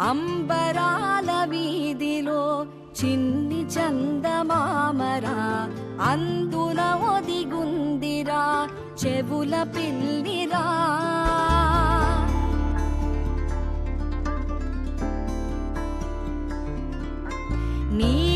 అంబరాల వీధిలో చిన్ని చందమామరా అందున ఒదిగుందిరా చెవుల పిల్లిరా. నీ